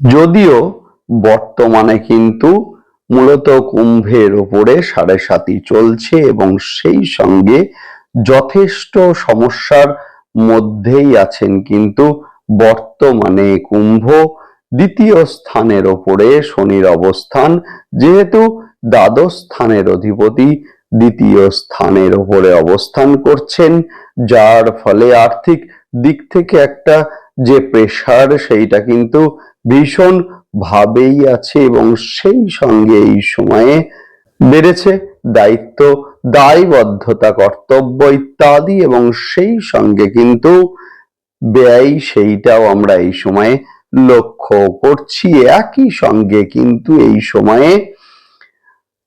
যদিও বর্তমানে কিন্তু মূলত কুম্ভের ওপরে সাড়ে সাতি চলছে এবং সেই সঙ্গে যথেষ্ট সমস্যার মধ্যেই আছেন কিন্তু বর্তমানে কুম্ভ দ্বিতীয় স্থানের ওপরে শনির অবস্থান, যেহেতু দ্বাদশ স্থানের অধিপতি দ্বিতীয় স্থানের ওপরে অবস্থান করছেন, যার ফলে আর্থিক দিক থেকে একটা যে প্রেশার সেইটা কিন্তু ভীষণ ভাবেই আছে এবং সেই সঙ্গে এই সময়ে বেড়েছে দায়িত্ব, দায়বদ্ধতা, কর্তব্য ইত্যাদি এবং সেই সঙ্গে কিন্তু ব্যয় সেইটাও আমরা এই সময়ে লক্ষ্য করছি। একই সঙ্গে কিন্তু এই সময়ে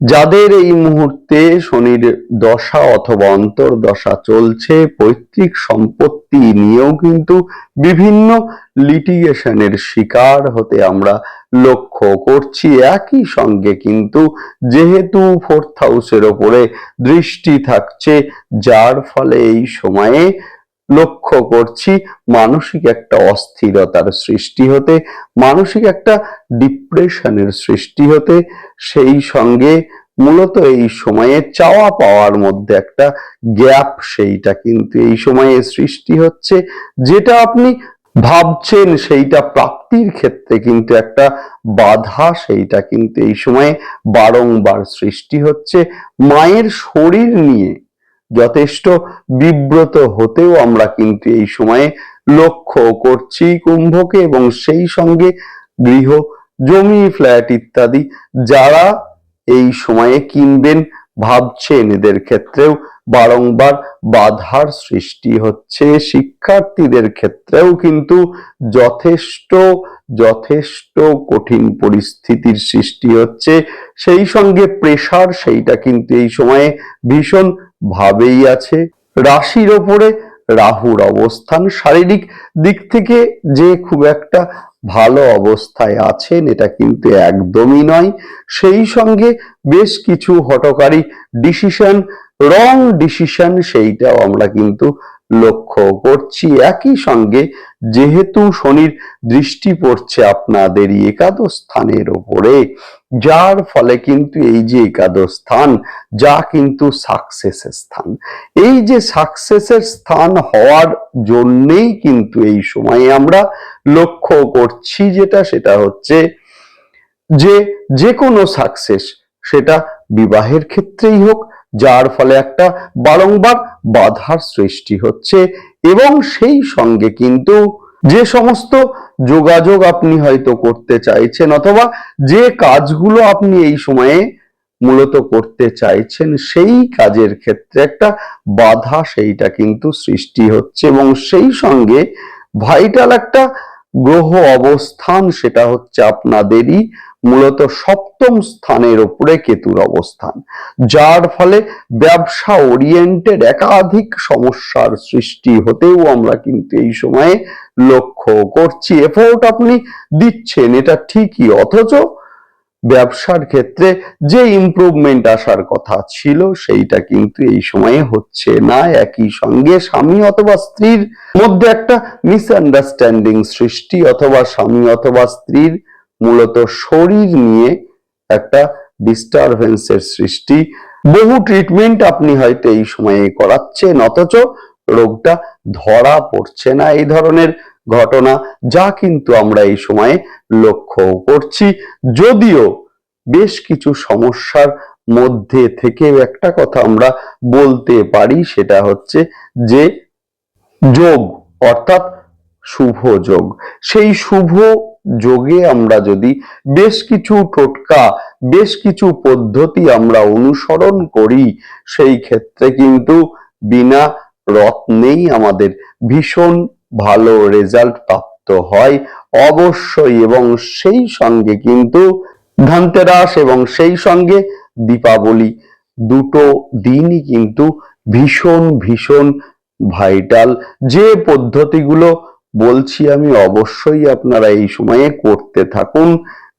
যাদের এই মুহূর্তে শনির দশা অথবা অন্তর্দশা চলছে, পৈতৃক সম্পত্তি নিয়েও কিন্তু বিভিন্ন লিটিগেশনের শিকার হতে আমরা লক্ষ্য করছি। একই সঙ্গে কিন্তু যেহেতু ফোর্থ হাউসের ওপরে দৃষ্টি থাকছে, যার ফলে এই সময়ে লক্ষ্য করছি মানসিক একটা অস্থিরতার সৃষ্টি হতে, মানসিক একটা ডিপ্রেশনের সৃষ্টি হতে, সেই সঙ্গে মূলত এই সময়ে চাওয়া পাওয়ার মধ্যে একটা গ্যাপ সেইটা কিন্তু এই সময়ে সৃষ্টি হচ্ছে, যেটা আপনি ভাবছেন সেইটা প্রাপ্তির ক্ষেত্রে কিন্তু একটা বাধা, সেইটা কিন্তু এই সময়ে বারংবার সৃষ্টি হচ্ছে। মায়ের শরীর নিয়ে যথেষ্ট বিব্রত হতেও আমরা কিন্তু এই সময়ে লক্ষ্য করছি কুম্ভকে এবং সেই সঙ্গে গৃহ, জমি, ফ্ল্যাট ইত্যাদি যারা এই সময়ে কিনবেন ভাবছেন। এদের ক্ষেত্রেও বারংবার বাধার সৃষ্টি হচ্ছে। শিক্ষার্থীদের ক্ষেত্রেও কিন্তু যথেষ্ট যথেষ্ট কঠিন পরিস্থিতির সৃষ্টি হচ্ছে। সেই সঙ্গে প্রেশার সেইটা কিন্তু এই সময়ে ভীষণ ভাবেই আছে। রাশির ওপরে রাহুর অবস্থান। শারীরিক দিক থেকে যে খুব একটা ভালো অবস্থায় আছেন, এটা কিন্তু একদমই নয়। সেই সঙ্গে বেশ কিছু হটকারী ডিসিশন রং ডিসিশন সেইটাও আমরা কিন্তু লক্ষ্য করছি। একই সঙ্গে যেহেতু শনির দৃষ্টি পড়ছে আপনাদেরই একাদশ স্থানের ওপরে যার ফলে কিন্তু এই যে একাদশ স্থান, যা কিন্তু সাকসেসের স্থান। এই যে সাকসেসের স্থান হওয়ার জন্যেই কিন্তু এই সময়ে আমরা লক্ষ্য করছি যেটা, সেটা হচ্ছে যে যে কোনো সাকসেস সেটা বিবাহের ক্ষেত্রেই হোক, যার ফলে একটা বারংবার বাধার সৃষ্টি হচ্ছে এবং সেই সঙ্গে কিন্তু যে সমস্ত যোগাযোগ আপনি হয়তো করতে চাইছেন, অথবা যে কাজগুলো আপনি এই সময়ে মূলত করতে চাইছেন, সেই কাজের ক্ষেত্রে একটা বাধা সেইটা কিন্তু সৃষ্টি হচ্ছে এবং সেই সঙ্গে ভাইটাল একটা গ্রহ অবস্থান সেটা হচ্ছে আপনাদেরই মূলত সপ্তম স্থানের উপরে কেতুর অবস্থান, যার ফলে ব্যবসা ওরিয়েন্টেড একাধিক সমস্যার সৃষ্টি হতেও আমরা কিন্তু এই সময়ে লক্ষ্য করছি। এফোর্ট আপনি দিচ্ছেন, এটা ঠিকই, অথচ ব্যবসার ক্ষেত্রে যে ইমপ্রুভমেন্ট আসার কথা ছিল, সেইটা কিন্তু এই সময়ে হচ্ছে না। একই সঙ্গে স্বামী অথবা স্ত্রীর মধ্যে একটা মিসআন্ডারস্ট্যান্ডিং সৃষ্টি, অথবা স্বামী অথবা স্ত্রীর মূলত শরীর নিয়ে একটা ডিস্টারবেন্সের সৃষ্টি। বহু ট্রিটমেন্ট আপনি হয়তো এই সময়ে করাচ্ছেন, অথচ রোগটা ধরা পড়ছে না এই ধরনের ঘটনা, যা কিন্তু আমরা এই সময়ে লক্ষ্য করছি। যদিও বেশ কিছু সমস্যার মধ্যে থেকে একটা কথা আমরা বলতে পারি, সেটা হচ্ছে যে যোগ, অর্থাৎ শুভ যোগ, সেই শুভ যোগে আমরা যদি বেশ কিছু টোটকা, বেশ কিছু পদ্ধতি আমরা অনুসরণ করি, সেই ক্ষেত্রে কিন্তু বিনা রত্নেই আমাদের ভীষণ ভালো রেজাল্ট প্রাপ্ত হয়। অবশ্যই এবং সেই সঙ্গে কিন্তু ধনতেরাস এবং সেই সঙ্গে দীপাবলি দুটো দিনই কিন্তু ভীষণ ভীষণ ভাইটাল যে পদ্ধতিগুলো বলছি আমি অবশ্যই আপনারা এই সময়ে করতে থাকুন।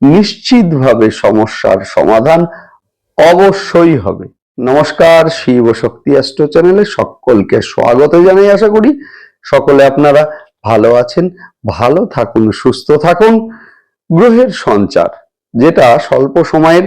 নিশ্চিতভাবে সমস্যার সমাধান অবশ্যই হবে। নমস্কার, শিব শক্তি অ্যাস্ট্রো চ্যানেলে সকলকে স্বাগত জানাই আশা করি। সকলে আপনারা ভালো আছেন, ভালো থাকুন, সুস্থ থাকুন। গ্রহের সঞ্চার, যেটা স্বল্প সময়ের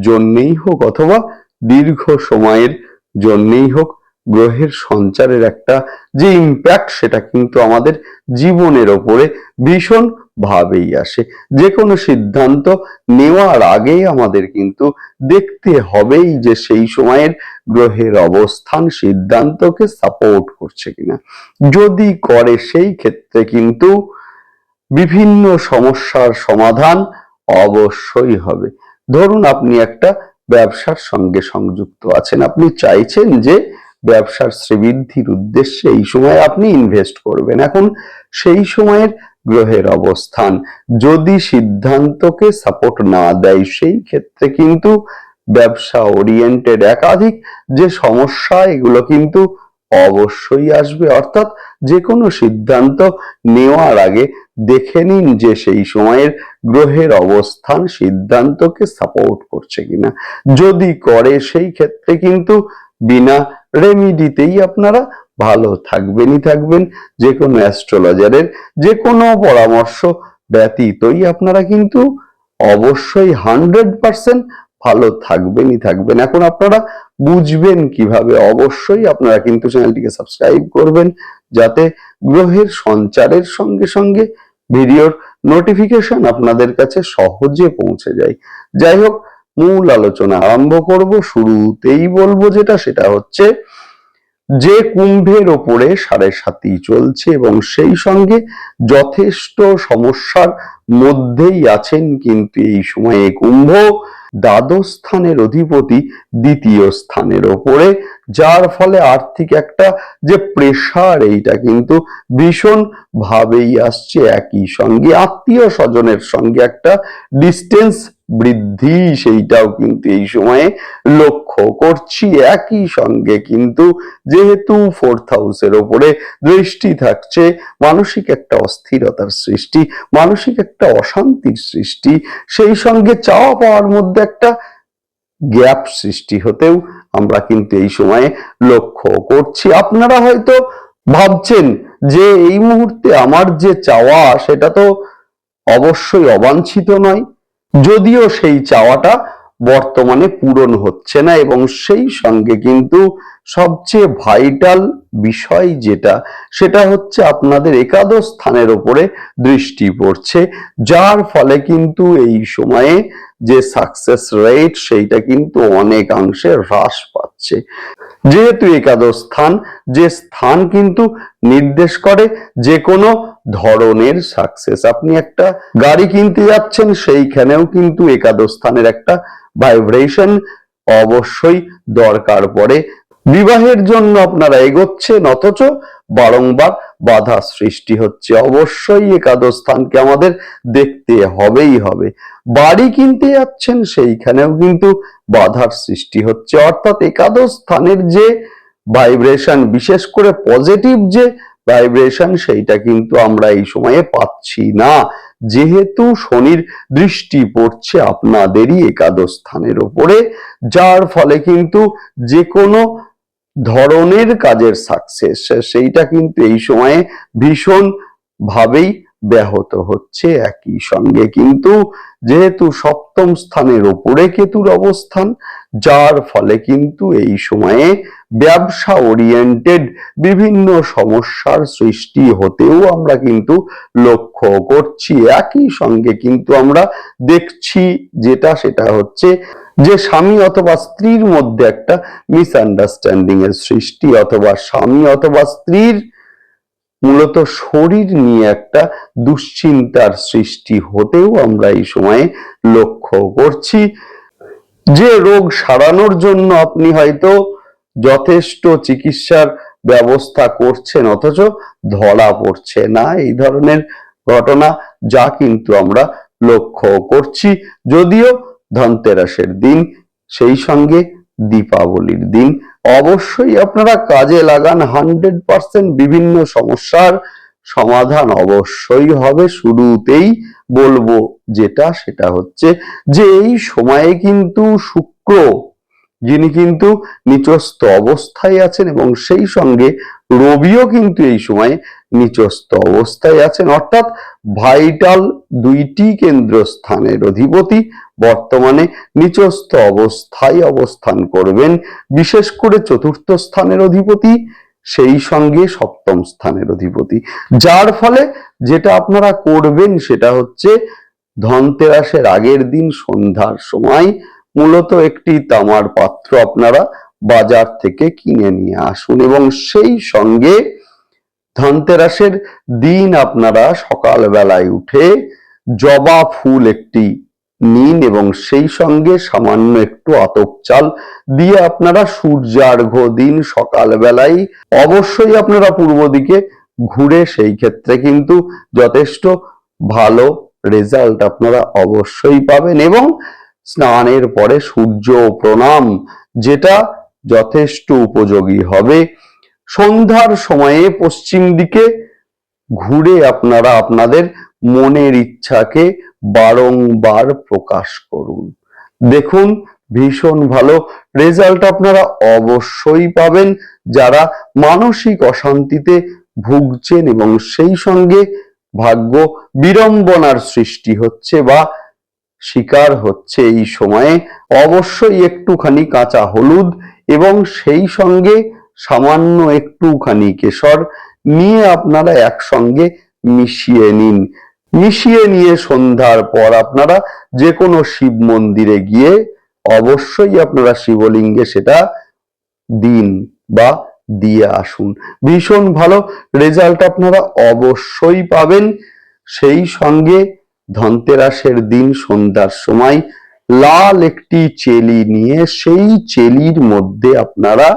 জন্যেই হোক অথবা দীর্ঘ সময়ের জন্যেই হোক গ্রহের সঞ্চারের একটা যে ইম্প্যাক্ট সেটা কিন্তু আমাদের জীবনের ওপরে ভীষণ ভাবেই আসে। যে কোনো সিদ্ধান্ত নেওয়ার আগেই আমাদের কিন্তু দেখতে হবেই যে সেই সময়ের গ্রহের অবস্থান সিদ্ধান্তকে সাপোর্ট করছে কিনা। যদি করে সেই ক্ষেত্রে কিন্তু বিভিন্ন সমস্যার সমাধান অবশ্যই হবে। ধরুন আপনি একটা ব্যবসার সঙ্গে সংযুক্ত আছেন, আপনি চাইছেন যে ব্যবসার শ্রীবৃদ্ধির উদ্দেশ্যে এই সময় আপনি ইনভেস্ট করবেন। এখন সেই সময়ের গ্রহের অবস্থান, যদি সিদ্ধান্তকে সাপোর্ট না দেয়, সেই ক্ষেত্রে কিন্তু ব্যবসা ওরিয়েন্টেড একাধিক যে সমস্যা, এগুলো কিন্তু অবশ্যই আসবে। অর্থাৎ যে কোনো সিদ্ধান্ত নেওয়ার আগে দেখে নিন যে সেই সময়ের গ্রহের অবস্থান সিদ্ধান্তকে সাপোর্ট করছে কিনা। যদি করে, সেই ক্ষেত্রে কিন্তু বিনা রেমিডিতেই আপনারা ভালো থাকবেনই থাকবেন। যে কোনো অ্যাস্ট্রোলজারের যে কোনো পরামর্শ ব্যতীতই আপনারা কিন্তু অবশ্যই হান্ড্রেড পার্সেন্ট ভালো থাকবেনই থাকবেন। এখন আপনারা বুঝবেন কীভাবে অবশ্যই আপনারা কিন্তু চ্যানেলটিকে সাবস্ক্রাইব করবেন, যাতে গ্রহের সঞ্চারের সঙ্গে সঙ্গে ভিডিওর নোটিফিকেশন আপনাদের কাছে সহজে পৌঁছে যায়। যাই হোক মূল আলোচনা আরম্ভ করব। শুরুতেই বলব যেটা, সেটা হচ্ছে যে কুম্ভের ওপরে সাড়ে সাতি চলছে এবং সেই সঙ্গে যথেষ্ট সমস্যার মধ্যেই আছেন কিন্তু এই সময়ে কুম্ভ দ্বাদশ স্থানের অধিপতি দ্বিতীয় স্থানের ওপরে, যার ফলে আর্থিক একটা যে প্রেশার, এইটা কিন্তু ভীষণ ভাবেই আসছে। একই সঙ্গে আত্মীয় স্বজনের সঙ্গে একটা ডিস্টেন্স বৃদ্ধি, সেইটাও কিন্তু এই সময়ে লক্ষ্য করছি একই সঙ্গে কিন্তু যেহেতু ফোর্থ হাউসের ওপরে দৃষ্টি থাকছে, মানসিক একটা অস্থিরতার সৃষ্টি, মানসিক একটা অশান্তির সৃষ্টি, সেই সঙ্গে চাওয়া পাওয়ার মধ্যে একটা গ্যাপ সৃষ্টি হতেও আমরা কিন্তু এই সময়ে লক্ষ্য করছি। আপনারা হয়তো ভাবছেন যে এই মুহূর্তে আমার যে চাওয়া, সেটা তো অবশ্যই অবাঞ্ছিত নয়। যদিও সেই চাওয়াটা বর্তমানে পূরণ হচ্ছে না এবং সেই সঙ্গে কিন্তু সবচেয়ে ভাইটাল বিষয় যেটা, সেটা হচ্ছে আপনাদের একাদশ স্থানের ওপরে দৃষ্টি পড়ছে, যার ফলে কিন্তু এই সময়ে যে সাকসেস রেট সেইটা কিন্তু অনেকাংশে হ্রাস পাচ্ছে। যেহেতু একাদশ স্থান, যে স্থান কিন্তু নির্দেশ করে যে কোনো ধরনের সাকসেস আপনি একটা গাড়ি কিনতে যাচ্ছেন, সেইখানেও কিন্তু একাদশ স্থানের একটা ভাইব্রেশন অবশ্যই দরকার পড়ে। বিবাহের জন্য আপনারা এগোচ্ছেন, অথচ বারংবার বাধা সৃষ্টি হচ্ছে। অবশ্যই একাদশ স্থানকে আমাদের দেখতে হবেই হবে। বাড়ি কিনতে যাচ্ছেন, সেইখানেও কিন্তু বাধার সৃষ্টি হচ্ছে। অর্থাৎ একাদশ স্থানের যে ভাইব্রেশন বিশেষ করে পজিটিভ যে ভাইব্রেশন সেইটা কিন্তু আমরা এই সময়ে পাচ্ছি না। যেহেতু শনির দৃষ্টি পড়ছে আপনাদেরই একাদশ স্থানের ওপরে, যার ফলে কিন্তু যে কোনো ধরনের কাজের সাকসেস সেইটা কিন্তু এই সময়ে ভীষণ ভাবেই ব্যাহত হচ্ছে। একই সঙ্গে কিন্তু যেহেতু সপ্তম স্থানের ওপরে কেতুর অবস্থান, যার ফলে কিন্তু এই সময়ে ব্যবসা ওরিয়েন্টেড বিভিন্ন সমস্যার সৃষ্টি হতেও আমরা কিন্তু লক্ষ্য করছি। একই সঙ্গে কিন্তু আমরা দেখছি যেটা, সেটা হচ্ছে যে স্বামী অথবা স্ত্রীর মধ্যে একটা মিসআন্ডারস্ট্যান্ডিং এর সৃষ্টি অথবা স্বামী অথবা স্ত্রীর মূলত শরীর নিয়ে একটা দুশ্চিন্তার সৃষ্টি হতেও আমরা এই সময়ে লক্ষ্য করছি। যে রোগ সারানোর জন্য আপনি হয়তো যথেষ্ট চিকিৎসার ব্যবস্থা করছেন, অথচ ধরা পড়ছে না। এই ধরনের ঘটনা যা কিন্তু আমরা লক্ষ্য করছি। যদিও ধনতেরাসের দিন, সেই সঙ্গে দীপাবলির দিন। অবশ্যই আপনারা কাজে লাগান, হান্ড্রেড পার্সেন্ট বিভিন্ন সমস্যার সমাধান অবশ্যই হবে। শুরুতেই বলব যেটা, সেটা হচ্ছে যে এই সময়ে কিন্তু শুক্র যিনি কিন্তু নিচস্থ অবস্থায় আছেন এবং সেই সঙ্গে রবিও কিন্তু এই সময় নিচস্থ অবস্থায় আছেন। অর্থাৎ ভাইটাল দুইটি কেন্দ্রস্থানের অধিপতি বর্তমানে নিচস্থ অবস্থায় অবস্থান করবেন। বিশেষ করে চতুর্থ স্থানের অধিপতি, সেই সঙ্গে সপ্তম স্থানের অধিপতি। যার ফলে যেটা আপনারা করবেন সেটা হচ্ছে ধনতেরাসের আগের দিন সন্ধ্যার সময় মূলত একটি তামার পাত্র আপনারা বাজার থেকে কিনে নিয়ে আসুন এবং সেই সঙ্গে ধনতেরাসের দিন আপনারা সকাল বেলায় উঠে জবা ফুল একটি নিন এবং সেই সঙ্গে সামান্য একটু আতপ চাল দিয়ে আপনারা সূর্যার্ঘ দিন সকাল বেলায় অবশ্যই আপনারা পূর্ব দিকে ঘুরে সেই ক্ষেত্রে কিন্তু যথেষ্ট ভালো রেজাল্ট আপনারা অবশ্যই পাবেন এবং স্নানের পরে সূর্য প্রণাম, যেটা যথেষ্ট উপযোগী হবে। সন্ধ্যার সময়ে পশ্চিম দিকে ঘুরে আপনারা আপনাদের মনের ইচ্ছাকে বারংবার প্রকাশ করুন। দেখুন, ভীষণ ভালো রেজাল্ট আপনারা অবশ্যই পাবেন। যারা মানসিক অশান্তিতে ভুগছেন এবং সেই সঙ্গে ভাগ্য বিড়ম্বনার সৃষ্টি হচ্ছে বা শিকার হচ্ছে এই সময়ে। অবশ্যই একটুখানি কাঁচা হলুদ এবং সেই সঙ্গে সামান্য একটুখানি কেশর নিয়ে আপনারা একসঙ্গে মিশিয়ে নিন। মিশিয়ে নিয়ে সন্ধ্যার পর আপনারা যে কোনো শিব মন্দিরে গিয়ে অবশ্যই আপনারা শিবলিঙ্গে সেটা দিন বা দিয়ে আসুন। ভীষণ ভালো রেজাল্ট আপনারা অবশ্যই পাবেন। সেই সঙ্গে ধনতেরাসের দিন সন্ধ্যার সময় লাল একটি চেলি নিয়ে সেই চেলির মধ্যে আপনারা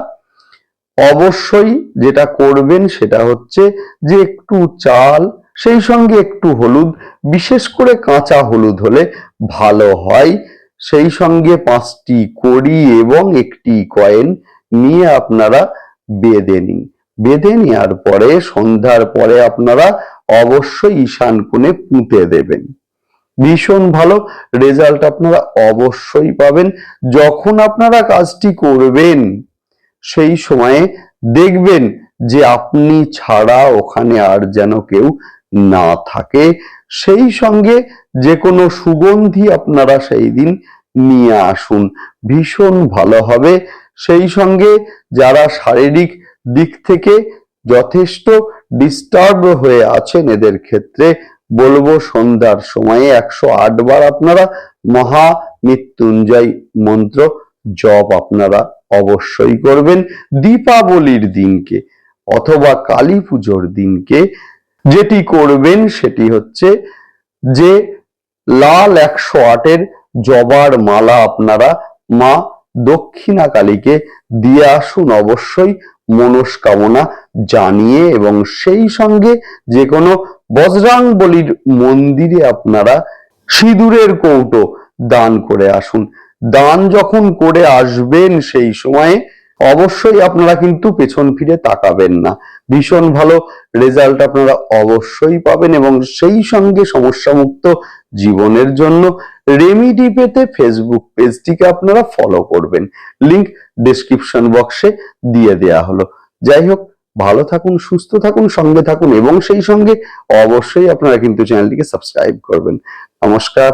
অবশ্যই যেটা করবেন সেটা হচ্ছে যে একটু চাল, সেই সঙ্গে একটু হলুদ, বিশেষ করে কাঁচা হলুদ হলে ভালো হয়। সেই সঙ্গে পাঁচটি কড়ি এবং একটি কয়েন নিয়ে আপনারা বেঁধে নিন। বেঁধে নেওয়ার পরে সন্ধ্যার পরে আপনারা অবশ্যই ঈশান কোণে পুঁতে দেবেন। ভীষণ ভালো রেজাল্ট আপনারা অবশ্যই পাবেন। যখন আপনারা কাজটি করবেন, সেই সময়ে দেখবেন যে আপনি ছাড়া ওখানে আর যেন কেউ না থাকে। সেই সঙ্গে যে কোনো সুগন্ধি আপনারা সেই দিন নিয়ে আসুন। ভীষণ ভালো হবে। সেই সঙ্গে যারা শারীরিক দিক থেকে যথেষ্ট ডিস্টার্ব হয়ে আছেন এদের ক্ষেত্রে, বলব সন্ধ্যার সময়ে একশো আট বার আপনারা মহা মৃত্যুঞ্জয় মন্ত্র জপ আপনারা অবশ্যই করবেন। দীপাবলির দিনকে অথবা কালী পুজোর দিনকে যেটি করবেন সেটি হচ্ছে যে লাল একশো আটের জবার মালা আপনারা মা দক্ষিণা কালীকে দিয়ে আসুন অবশ্যই। মনস্কামনা জানিয়ে এবং সেই সঙ্গে যে কোনো বজরাং বলির মন্দিরে আপনারা সিঁদুরের কৌটো দান করে আসুন। দান যখন করে আসবেন সেই সময়ে অবশ্যই আপনারা কিন্তু পেছন ফিরে তাকাবেন না। ভীষণ ভালো রেজাল্ট আপনারা অবশ্যই পাবেন এবং সেই সঙ্গে সমস্যামুক্ত জীবনের জন্য রেমিডি পেতে ফেসবুক পেজটিকে আপনারা ফলো করবেন। লিংক ডেসক্রিপশন বক্সে দিয়ে দেয়া হলো। যাই হোক, ভালো থাকুন, সুস্থ থাকুন, সঙ্গে থাকুন এবং সেই সঙ্গে অবশ্যই আপনারা কিন্তু চ্যানেলটিকে সাবস্ক্রাইব করবেন। নমস্কার।